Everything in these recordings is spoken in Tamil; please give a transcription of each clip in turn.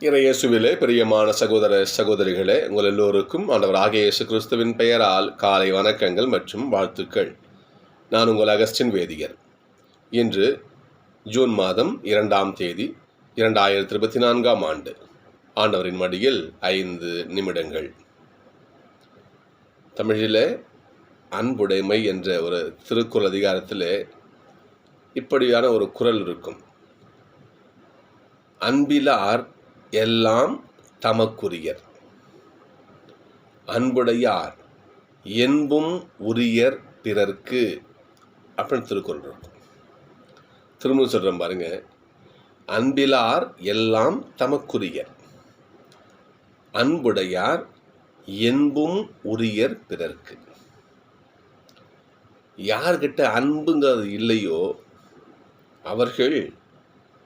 இறையேசுவிலே பிரியமான சகோதர சகோதரிகளே உங்கள் எல்லோருக்கும் ஆண்டவர் ஆகிய இயேசு கிறிஸ்துவின் பெயரால் காலை வணக்கங்கள் மற்றும் வாழ்த்துக்கள். நான் உங்கள் அகஸ்டின் வேதியர். இன்று ஜூன் மாதம் இரண்டாம் தேதி இரண்டாயிரத்தி இருபத்தி நான்காம் ஆண்டு. ஆண்டவரின் மடியில் ஐந்து நிமிடங்கள். தமிழிலே அன்புடைமை என்ற ஒரு திருக்குறள் அதிகாரத்திலே இப்படியான ஒரு குறள் இருக்கும். அன்பிலார் எல்லாம் தமக்குரியர். அன்புடையார் என்பும் உரியர் பிறர்க்கு அப்படின்னு திருக்குறள் இருக்கும். திரும்ப சொல்கிறேன் பாருங்க. அன்பிலார் எல்லாம் தமக்குரியர். அன்புடையார் என்பும் உரியர் பிறர்க்கு. யார்கிட்ட அன்புங்கிறது இல்லையோ அவர்கள்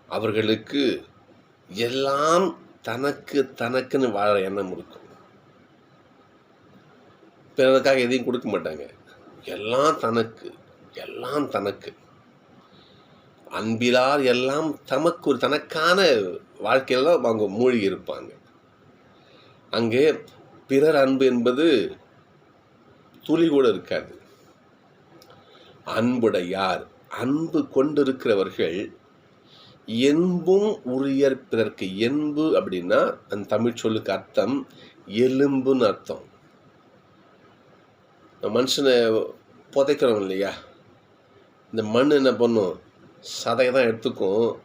அவர்களுக்கு எல்லாம் தனக்கு தனக்குன்னு வாழ எண்ணம் இருக்கும். பிறருக்காக எதையும் கொடுக்க மாட்டாங்க. எல்லாம் தனக்கு எல்லாம் தனக்கு. அன்பிலார் எல்லாம் தமக்கு ஒரு தனக்கான வாழ்க்கையில் அவங்க மூழ்கி இருப்பாங்க. அங்கே பிறர் அன்பு என்பது துளி கூட இருக்காது. அன்புடையார் அன்பு கொண்டிருக்கிறவர்கள் என்பும் உரியர் பிறர்க்கு என்பு அப்படின்னா அந்த தமிழ் சொல்லுக்கு அர்த்தம் எலும்புன்னு அர்த்தம். மனுஷனை புதைக்கிறோம் இல்லையா? இந்த மண் என்ன பண்ணும்? சதையை தான் எடுத்துக்கும்.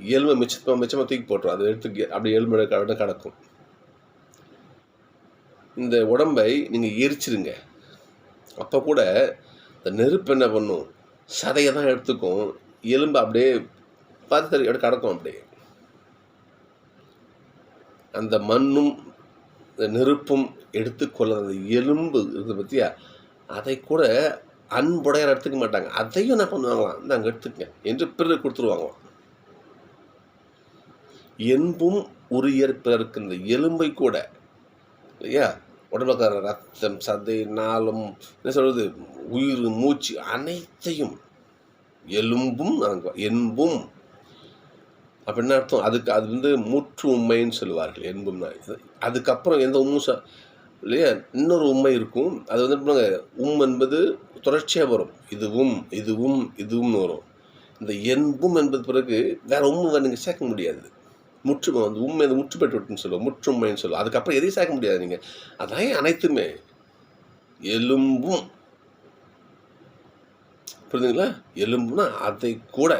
எலும்பு மிச்சமாக மிச்சமாக தூக்கி போட்டுரும். அதை எடுத்து அப்படி எலும்பு கடை கிடக்கும். இந்த உடம்பை நீங்கள் எரிச்சிருங்க. அப்போ கூட இந்த நெருப்பு என்ன பண்ணும்? சதையை தான் எடுத்துக்கும். எலும்பு அப்படியே பார்த்து கடக்கும் கிடக்கும் அப்படியே அந்த மண்ணும் நெருப்பும் எடுத்துக்கொள்ள அந்த எலும்பு இருக்குது பற்றியா அதை கூட அன்புடையார் எடுத்துக்க மாட்டாங்க. அதையும் என்ன பண்ணுவாங்களாம்? நாங்கள் எடுத்துக்கங்க. என்று பிறர் கொடுத்துருவாங்களாம் என்பும் உரியர் பிறருக்கு இந்த எலும்பை கூட இல்லையா? உடம்புக்கார ரத்தம் சதை நாளம் என்ன சொல்கிறது உயிர் மூச்சு அனைத்தையும் எலும்பும் நாங்கள் என்பும் அப்படின்னா அர்த்தம்? அதுக்கு அது வந்து முற்று உண்மைன்னு சொல்லுவார்கள் என்பும்னா அதுக்கப்புறம் எந்த உண்மை ச இல்லையா? இன்னொரு உண்மை இருக்கும். அது வந்து உம் என்பது தொடர்ச்சியாக வரும். இதுவும் இதுவும் இதுவும்னு வரும். இந்த என்பும் என்பது பிறகு வேற உண்மை நீங்கள் சேர்க்க முடியாது. முற்று வந்து உண்மை அது முற்று பெற்று விட்டுன்னு சொல்லுவோம் முற்றுமைன்னு சொல்லுவோம். அதுக்கப்புறம் எதையும் சேர்க்க முடியாது நீங்கள் அதான் அனைத்துமே? எலும்பும். புரியுதுங்களா எலும்புனா அதை கூட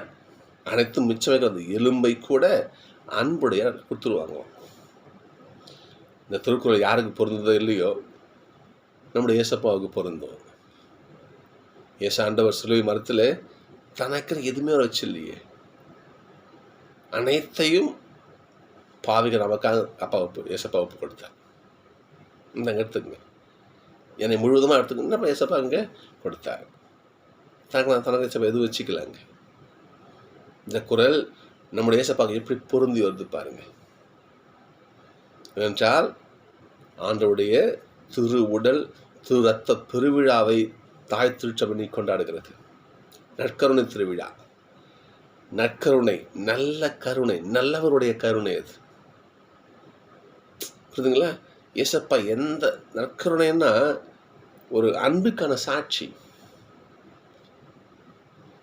அனைத்தும் மிச்சமே அந்த எலும்பை கூட அன்புடைய கொடுத்துருவாங்க. இந்த திருக்குறள் யாருக்கு பொருந்ததோ இல்லையோ நம்முடைய ஏசப்பாவுக்கு பொருந்தும். ஏச ஆண்டவர் சிலுவை மரத்தில் தனக்குன்னு எதுவுமே வச்சு இல்லையே அனைத்தையும் பாவிகள் நமக்காக அப்பா ஒப்பு ஏசப்பா ஒப்பு கொடுத்தார். இந்தாங்க எடுத்துக்கங்க. என்னை முழுவதுமாக எடுத்துக்கணும் நம்ம ஏசப்பா அங்கே கொடுத்தார். தனக்கு நான் தனக்கு எதுவும் வச்சுக்கலாங்க. இந்த குரல் நம்முடைய ஏசப்பாக்கு எப்படி பொருந்தி வருது பாருங்க. என்றால் ஆண்டவுடைய திரு உடல் திரு ரத்த பெருவிழாவை தாய் திருச்சபணி கொண்டாடுகிறது. நற்கருணை திருவிழா. நற்கருணை நல்ல கருணை நல்லவருடைய கருணை அது. புரியுதுங்களா? ஏசப்பா எந்த நற்கருணைன்னா ஒரு அன்புக்கான சாட்சி.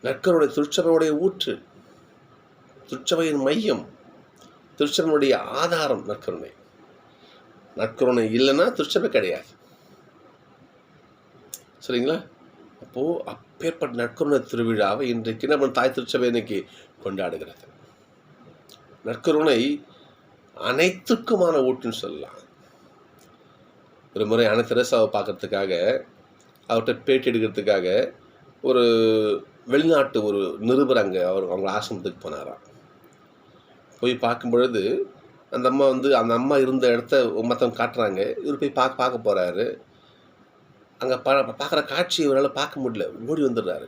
நற்கருடைய திருச்சபையுடைய ஊற்று. திருச்சபையின் மையம் திருச்சபையினுடைய ஆதாரம் நற்கருணை. நற்கருணை இல்லைன்னா திருச்சபை கிடையாது. சரிங்களா? அப்போது அப்பேற்பட்ட நற்கருணை திருவிழாவை இன்றைக்கு நம்ம தாய் திருச்சபை இன்னைக்கு கொண்டாடுகிறது. நற்கருணை அனைத்துக்குமான ஊட்டுன்னு சொல்லலாம். ஒரு முறை அனை தெரசாவை பார்க்கறதுக்காக அவர்கிட்ட பேட்டி எடுக்கிறதுக்காக ஒரு வெளிநாட்டு ஒரு நிருபர் அங்கே அவர் அவங்க ஆசிரமத்துக்கு போனாராம். போய் பார்க்கும் பொழுது அந்த அம்மா வந்து அந்த அம்மா இருந்த இடத்த மற்றவங்க காட்டுறாங்க. இவர் போய் பார்க்க பார்க்க போகிறாரு அங்கே பா பார்க்குற காட்சி இவரால் பார்க்க முடியல. ஓடி வந்துடுறாரு.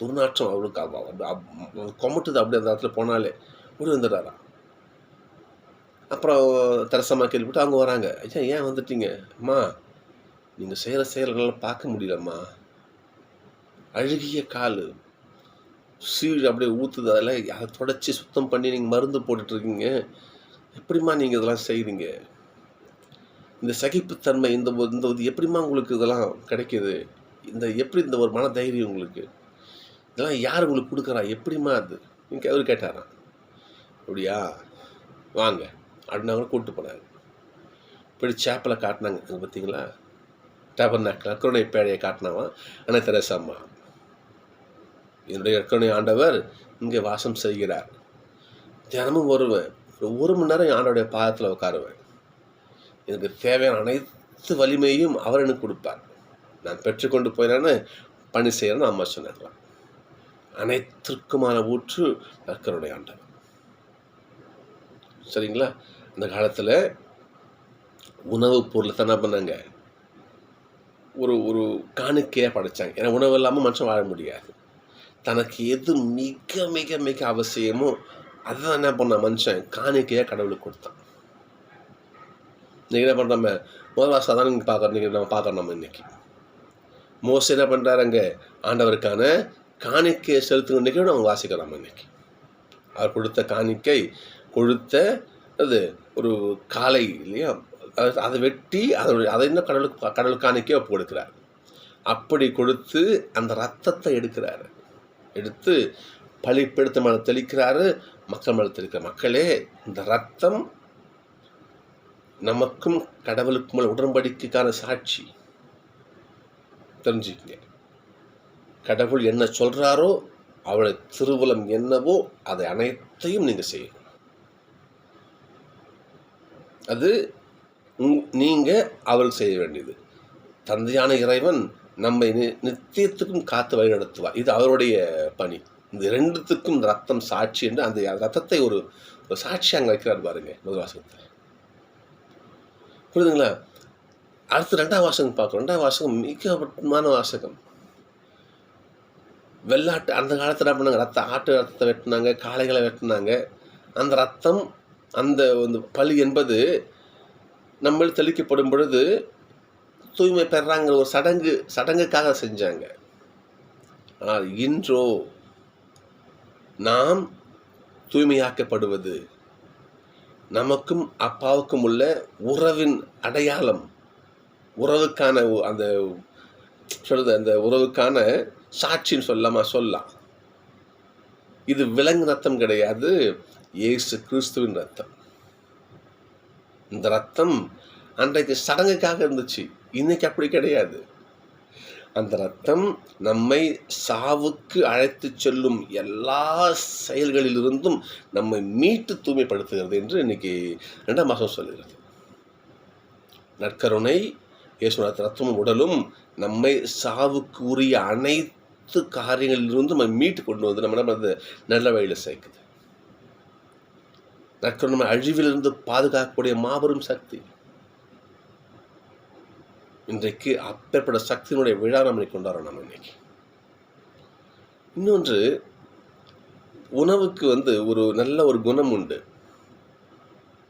துர்நாற்றம் அவருக்கு கொமட்டுது அப்படி அந்த இடத்துல போனாலே. ஓடி வந்துடுறாராம் அப்புறம் தரசம்மா கேள்விப்பட்டு அவங்க வராங்க. ஐயா ஏன் வந்துட்டீங்க? அம்மா நீங்கள் செய்கிற செயல்களால் பார்க்க முடியலம்மா. அழுகிய கால் சீழ் அப்படியே ஊற்றுது அதில் அதை தொடச்சி சுத்தம் பண்ணி நீங்கள் மருந்து போட்டுட்ருக்கீங்க. எப்படிம்மா நீங்கள் இதெல்லாம் செய்கிறீங்க இந்த சகிப்புத்தன்மை இந்த இந்த இது எப்படிம்மா உங்களுக்கு இதெல்லாம் கிடைக்கிது? இந்த எப்படி இந்த ஒரு மன தைரியம் உங்களுக்கு? இதெல்லாம் யார் உங்களுக்கு கொடுக்குறா? எப்படிம்மா அது? நீங்கள் அவர் கேட்டாராம் அப்படியா? வாங்க. அப்படின்னு அவங்களை கூப்பிட்டு போனார். இப்படி சேப்பலை காட்டினாங்க. பார்த்தீங்களா டேபர் நாக்கில் கருணை பேழையை காட்டினாவான். அன்னை தெரசாம்மா. என்னுடைய கருணை ஆண்டவர் இங்கே வாசம் செய்கிறார். தினமும் வருவேன். ஒரு ஒரு மணி நேரம் ஆண்டோடைய பாதத்தில் உட்காருவேன். எனக்கு தேவையான அனைத்து வலிமையும் அவர் எனக்கு கொடுப்பார். நான் பெற்றுக்கொண்டு போயினான்னு பணி செய்கிறேன்னு அம்மா சொன்னாங்களாம் அனைத்திற்குமான ஊற்று நற்கருடைய ஆண்டவர். சரிங்களா? அந்த காலத்தில் உணவு பொருளை தான் என்ன பண்ணாங்க? ஒரு ஒரு காணிக்கையாக படைச்சாங்க. ஏன்னா உணவு இல்லாமல் மனுஷன் வாழ முடியாது. தனக்கு எது மிக மிக மிக அவசியமோ அதை என்ன பண்ண மனுஷன் காணிக்கையாக கடவுளுக்கு கொடுத்தான். இன்றைக்கி என்ன பண்ணுறோம் முதல் வாசம் தான் நீங்கள் பார்க்குறோம். நீங்கள் நம்ம பார்க்குறோம் நம்ம இன்றைக்கி மோஸ்ட் என்ன பண்ணுறாரு அங்கே? ஆண்டவருக்கான காணிக்கையை செலுத்துங்க இன்றைக்கி நம்ம வாசிக்கிறோம் நம்ம இன்னைக்கு. அவர் கொடுத்த காணிக்கை கொடுத்த அது ஒரு காளை இல்லையா? அதை வெட்டி அதை அதை இன்னும் கடலுக்கு கடலுக்கு காணிக்கையை ஒப்பு கொடுக்குறாரு அப்படி கொடுத்து அந்த ரத்தத்தை எடுக்கிறாரு. எடுத்து பழிப்பெடுத்த மேலே தெளிக்கிறாரு மக்கள் மேலே தெளிக்கிற மக்களே இந்த ரத்தம் நமக்கும் கடவுளுக்கும் உள்ள உடன்படிக்கைக்கான சாட்சி. தெரிஞ்சுக்கங்க. கடவுள் என்ன சொல்றாரோ அவளை திருவுலம் என்னவோ அதை அனைத்தையும் நீங்கள் செய்யணும். அது உங்- நீங்க அவருக்கு செய்ய வேண்டியது. தந்தையான இறைவன் நம்மை நி- நித்தியத்துக்கும் காத்து வழி நடத்துவார் இது அவருடைய பணி. இந்த ரெண்டுத்துக்கும் இந்த ரத்தம் சாட்சி என்று அந்த ரத்தத்தை ஒரு ஒரு சாட்சி அங்கே வைக்கிறார் பாருங்க முதல் வாசகத்தில். புரியுதுங்களா? அடுத்து ரெண்டாம் வாசகம் பார்க்குறோம் ரெண்டாம் வாசகம் மிக முக்கியமான வாசகம். வெள்ளாட்டு அந்த காலத்தில் என்ன பண்ணாங்க? ரத்த ஆட்டு ரத்தத்தை வெட்டினாங்க காளைகளை வெட்டினாங்க. அந்த ரத்தம் அந்த பழி என்பது நம்மள் தெளிக்கப்படும் பொழுது தூய்மை பெறாங்கிற ஒரு சடங்கு சடங்குக்காக செஞ்சாங்க. ஆனால் இன்றோ நாம் தூய்மையாக்கப்படுவது நமக்கும் அப்பாவுக்கும் உள்ள உறவின் அடையாளம். உறவுக்கான அந்த சொல்றது அந்த உறவுக்கான சாட்சின்னு சொல்லாமா சொல்லலாம். இது விலங்கு ரத்தம் கிடையாது இயேசு கிறிஸ்துவின் ரத்தம். இந்த ரத்தம் அன்றைக்கு சடங்குக்காக இருந்துச்சு. இன்னைக்கு அப்படி கிடையாது. அந்த ரத்தம் நம்மை சாவுக்கு அழைத்து செல்லும் எல்லா செயல்களிலிருந்தும் நம்மை மீட்டு தூய்மைப்படுத்துகிறது என்று இன்னைக்கு ரெண்டாம் மாதம் சொல்லுகிறது நற்கருணை இயேசுநாத் ரத்தமும் உடலும் நம்மை சாவுக்கு உரிய அனைத்து காரியங்களிலிருந்து நம்ம மீட்டு கொண்டு வந்து நம்ம நம்ம அந்த நல்ல வழியில் சேர்க்குது. நற்கருணை நம்ம அழிவிலிருந்து பாதுகாக்கக்கூடிய மாபெரும் சக்தி. இன்றைக்கு அப்பேற்பட்ட சக்தியினுடைய விழா நம்ம கொண்டாடுறோம் நம்ம இன்னைக்கு. இன்னொன்று உணவுக்கு வந்து ஒரு நல்ல ஒரு குணம் உண்டு.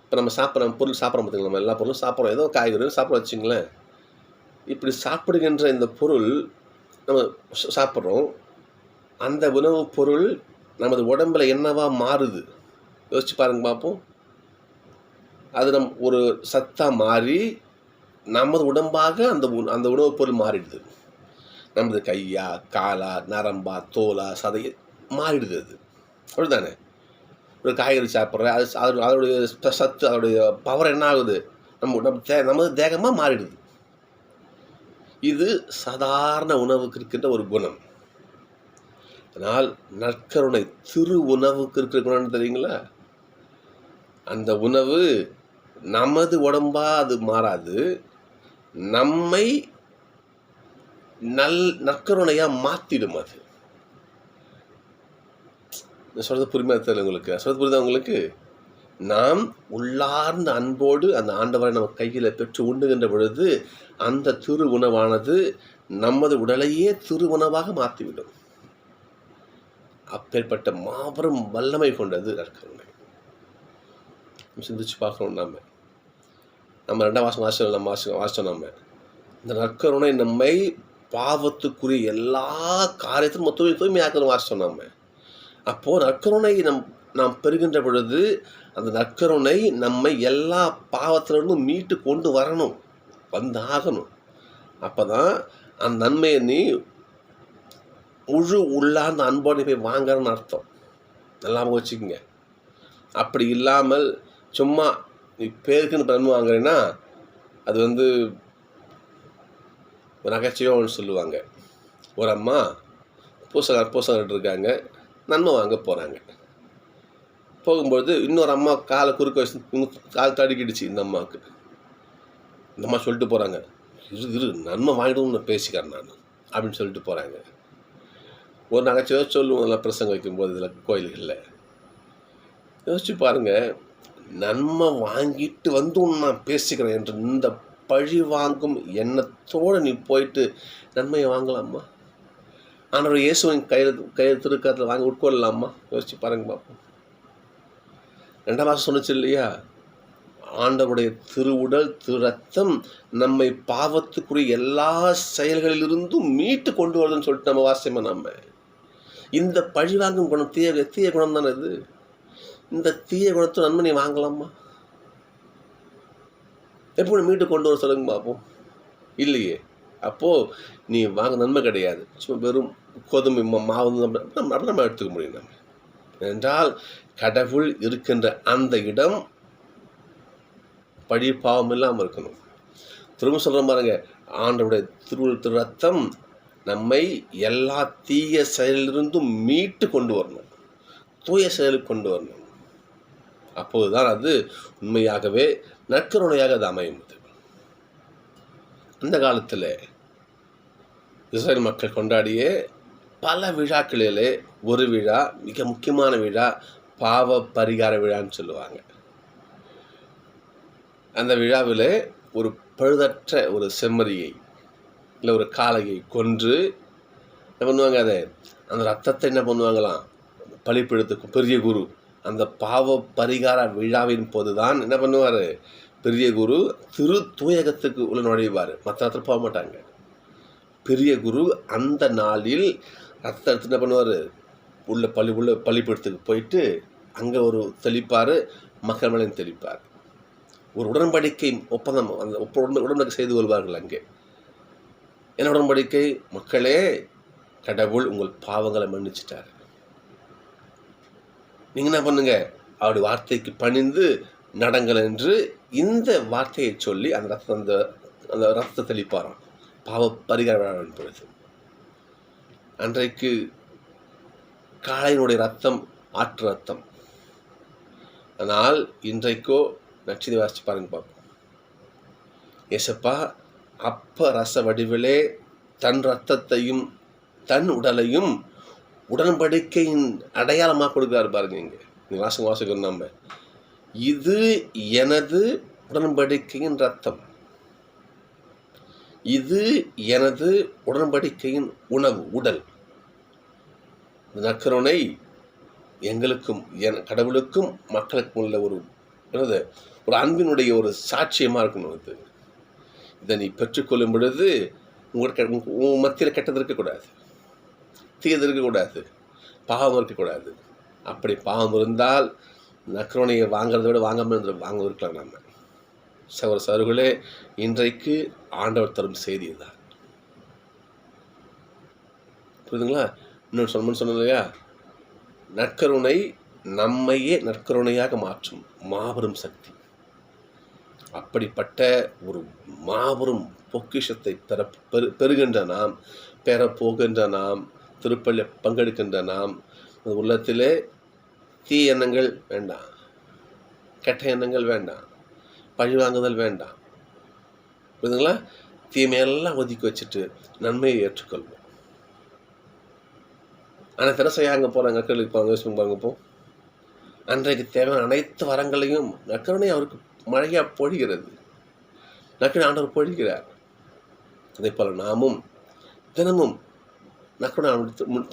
இப்போ நம்ம சாப்பிட்ற பொருள் சாப்பிட்றோம் பார்த்தீங்களா நம்ம எல்லா பொருளும் சாப்பிட்றோம். ஏதோ காய்கறி சாப்பிட வச்சிங்களேன் இப்படி சாப்பிடுகின்ற இந்த பொருள் நம்ம சாப்பிட்றோம். அந்த உணவுப் பொருள் நமது உடம்புல என்னவா மாறுது? யோசிச்சு பாருங்க பார்ப்போம். அது நம் ஒரு சத்தாக மாறி நமது உடம்பாக அந்த உண- அந்த உணவுப் பொருள் மாறிடுது. நமது கையா காலா நரம்பா தோலா சதை மாறிடுது அது. அப்படிதானே ஒரு காய்கறி சாப்பிட்ற அது ச- அது அதோடைய சத்து அதோடைய பவர் என்ன ஆகுது? நம்ம நம்ம தே நமது தேகமாக மாறிடுது. இது சாதாரண உணவுக்கு இருக்கின்ற ஒரு குணம். அதனால் நற்கருணை திரு உணவுக்கு இருக்கிற குணம்னு தெரியுங்களா? அந்த உணவு நமது உடம்பா அது மாறாது. நம்மை நல் நற்கருணையாக மாற்றிடும் அது. சொல்கிறது புரிமையாக தெரியல உங்களுக்கு? சொல்கிறது புரியுதா உங்களுக்கு? நாம் உள்ளார்ந்த அன்போடு அந்த ஆண்டவரை நம்ம கையில் பெற்று உண்டுகின்ற பொழுது அந்த திரு உணவானது நமது உடலையே திரு உணவாக மாற்றிவிடும் அப்பேற்பட்ட மாபெரும் வல்லமை கொண்டது நற்கருணை. சிந்திச்சு பார்க்கணும் நம்ம நம்ம ரெண்டாம் வாசம் வாசம் நம்ம வாசம் வாசித்தோம் நம்ம. இந்த நற்கருணை நம்மை பாவத்துக்குரிய எல்லா காரியத்திலும் தூய்மை தூய்மையாக்கணும் வாசித்தோம் நம்ம. அப்போது நற்கருணை நம் நாம் பெறுகின்ற பொழுது அந்த நற்கருணை நம்மை எல்லா பாவத்திலிருந்தும் மீட்டு கொண்டு வரணும் வந்து ஆகணும் அப்போ தான் அந்த நன்மையை நீ முழு உள்ளார்ந்த அன்போடு போய் வாங்குறன்னு அர்த்தம். நல்லா வச்சுக்கோங்க அப்படி இல்லாமல் சும்மா நீ பேருக்குன்னு டன் வாங்குறேன்னா அது வந்து நகைச்சுவையாக ஒன்று சொல்லுவாங்க. ஒரு அம்மா பூசை பூசை இருக்காங்க நன்மை வாங்க போகிறாங்க போகும்போது இன்னொரு அம்மா காலை குறுக்க வச்சு கால் தடுக்கிடுச்சு இந்த அம்மாவுக்கு. இந்த அம்மா சொல்லிட்டு போகிறாங்க இரு இரு நன்மை வாங்கிடுவோம்னு பேசிக்கிறேன் நான் அப்படின்னு சொல்லிட்டு போகிறாங்க ஒரு நகைச்சுவை சொல்லுவோம் இதெல்லாம் பிரசங்க வைக்கும்போது இதில் கோயில்களில். யோசிச்சு பாருங்கள் நன்மை வாங்கிட்டு வந்து உன் நான் பேசிக்கிறேன் என்று இந்த பழி வாங்கும் எண்ணத்தோடு நீ போயிட்டு நன்மையை வாங்கலாமா? ஆனால் இயேசுவின் கையில் கையில் திருக்கத்தில் வாங்கி உட்கொள்ளலாமா? யோசிச்சு பாருங்க பார்ப்போம் ரெண்டாம் மாதம் சொன்னிச்சு இல்லையா? ஆண்டவருடைய திருவுடல் திருரத்தம் நம்மை பாவத்துக்குரிய எல்லா செயல்களிலிருந்தும் மீட்டு கொண்டு வருதுன்னு சொல்லிட்டு நம்ம வாசியமாக நம்ம இந்த பழிவாங்கும் குணம் தீய தீய குணம் தானே இது? இந்த தீய குணத்தை நன்மை வாங்கலாமா? எப்படி மீட்டு கொண்டு வர சொல்லுங்க பார்ப்போம் இல்லையே. அப்போது நீ வாங்க நன்மை கிடையாது. சும்மா வெறும் கோதுமை மாவு நம்ம நம்ம எடுத்துக்க முடியும் நம்ம. என்றால் கடவுள் இருக்கின்ற அந்த இடம் பழி பாவம் இல்லாமல் இருக்கணும். திரும்ப சொல்கிற பாருங்க. ஆண்டவுடைய திருவுள் ரத்தம் நம்மை எல்லா தீய செயலிலிருந்தும் மீட்டு கொண்டு வரணும். தூய செயலுக்கு கொண்டு வரணும். அப்போதுதான் அது உண்மையாகவே நற்கருணையாக அது அமையும் அந்த காலத்தில் இஸ்ரேல் மக்கள் கொண்டாடிய பல விழாக்களிலே ஒரு விழா மிக முக்கியமான விழா பாவ பரிகார விழான்னு சொல்லுவாங்க. அந்த விழாவில் ஒரு பழுதற்ற ஒரு செம்மறியை இல்லை ஒரு காளையை கொன்று என்ன பண்ணுவாங்க அதை? அந்த ரத்தத்தை என்ன பண்ணுவாங்களாம்? பழிப்பெடுத்து பெரிய குரு. அந்த பாவ பரிகார விழாவின் போது தான் என்ன பண்ணுவார்? பெரிய குரு திரு தூயகத்துக்கு உள்ள நுழைவார். மற்ற இடத்துல போக மாட்டாங்க. பெரிய குரு அந்த நாளில் ரத்த எடுத்து என்ன பண்ணுவார்? உள்ள பள்ளி உள்ள பள்ளிப்படத்துக்கு போயிட்டு அங்கே ஒரு தெளிப்பார் மக்கள் மேலே தெளிப்பார். ஒரு உடன்படிக்கை ஒப்பந்தம் அந்த ஒப்ப உடன்படிக்கை செய்து கொள்வார்கள் அங்கே. என்ன உடன்படிக்கை? மக்களே கடவுள் உங்கள் பாவங்களை மன்னிச்சிட்டார். நீங்கள் என்ன பண்ணுங்க? அவருடைய வார்த்தைக்கு பணிந்து நடங்கள் என்று இந்த வார்த்தையை சொல்லி அந்த ரத்த அந்த அந்த ரத்த தெளிப்பாராம். பாவ பரிகாரம் பொழுது அன்றைக்கு காளையினுடைய ரத்தம் ஆற்று ரத்தம். ஆனால் இன்றைக்கோ நட்சதி வாசிச்சு பாருங்க பார்ப்போம். ஏசப்பா அப்ப ரச வடிவிலே தன் ரத்தத்தையும் தன் உடலையும் உடன்படிக்கையின் அடையாளமாக கொடுக்குறாரு பாருங்க இங்கே. நீ வாசகம் வாசகம் நம்ம. இது எனது உடன்படிக்கையின் ரத்தம். இது எனது உடன்படிக்கையின் உணவு உடல். நக்கருணை எங்களுக்கும் என் கடவுளுக்கும் மக்களுக்கும் உள்ள ஒரு என்னது ஒரு அன்பினுடைய ஒரு சாட்சியமாக இருக்கணும் இது. இதை நீ பெற்றுக்கொள்ளும் பொழுது உங்களுக்கு உன் மத்தியில் கெட்டது இருக்கக்கூடாது. தீயது இருக்கக்கூடாது பாவம் இருக்கக்கூடாது. அப்படி பாவம் இருந்தால் நக்ரோனியை வாங்குறத விட வாங்காமல் இருந்து வாங்க இருக்கலாம் நம்ம சவர சவர்களே இன்றைக்கு ஆண்டவர் தரும் செய்தி தான் புரியுதுங்களா? இன்னொன்று சொல்லணும்னு சொன்னோம் இல்லையா? நற்கருணை நம்மையே நற்கருணையாக மாற்றும் மாபெரும் சக்தி. அப்படிப்பட்ட ஒரு மாபெரும் பொக்கிஷத்தை பெற பெரு பெறுகின்ற நாம் பெறப்போகின்ற நாம் திருப்பள்ளி பங்கெடுக்கின்ற நாம் உள்ளத்திலே தீ எண்ணங்கள் வேண்டாம். கெட்ட எண்ணங்கள் வேண்டாம். பழி வாங்குதல் வேண்டாம். புரியுதுங்களா? தீமையெல்லாம் ஒதுக்கி வச்சுட்டு நன்மையை ஏற்றுக்கொள்வோம். ஆனால் திரசையா அங்கே போகிறாங்க கேள்வி போகிறாங்க யோசிச்சு பாருங்க போ அன்றைக்கு தேவையான அனைத்து வரங்களையும் நக்கருணை அவருக்கு மழையாக பொழிகிறது. நக்கனை ஆண்டவர் பொழிகிறார். அதே போல் நாமும் தினமும் நக்கனை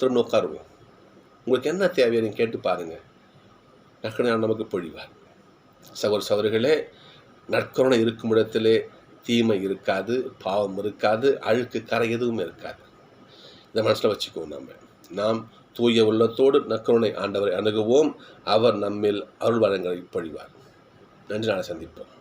திரும்ப உட்காருவோம் உங்களுக்கு என்ன தேவையை நீங்கள் கேட்டு பாருங்கள் நக்கனை நமக்கு பொழிவார். சகோதர சகோதரிகளே நற்கருணை இருக்கும் இடத்திலே தீமை இருக்காது பாவம் இருக்காது அழுக்கு கரை எதுவுமே இருக்காது. இதை மனசில் வச்சுக்குவோம் நம்ம நாம் தூய உள்ளத்தோடு நக்கருணை ஆண்டவரை அணுகுவோம். அவர் நம்மில் அருள் வளங்களை பொழிவார். நன்றி நாளை சந்திப்போம்.